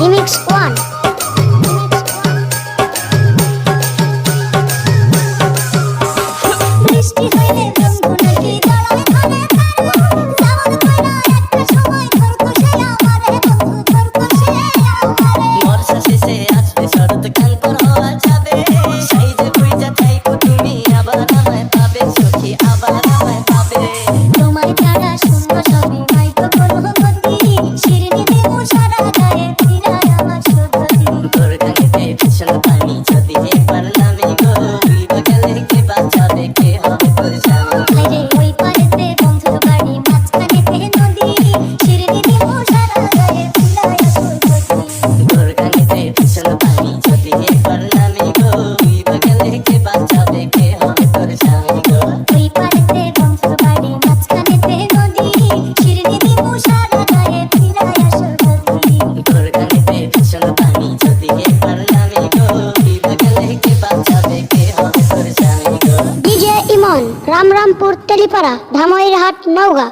Remix 1 Emon Ramrampur Telipara Dhamoirhat Naogaon.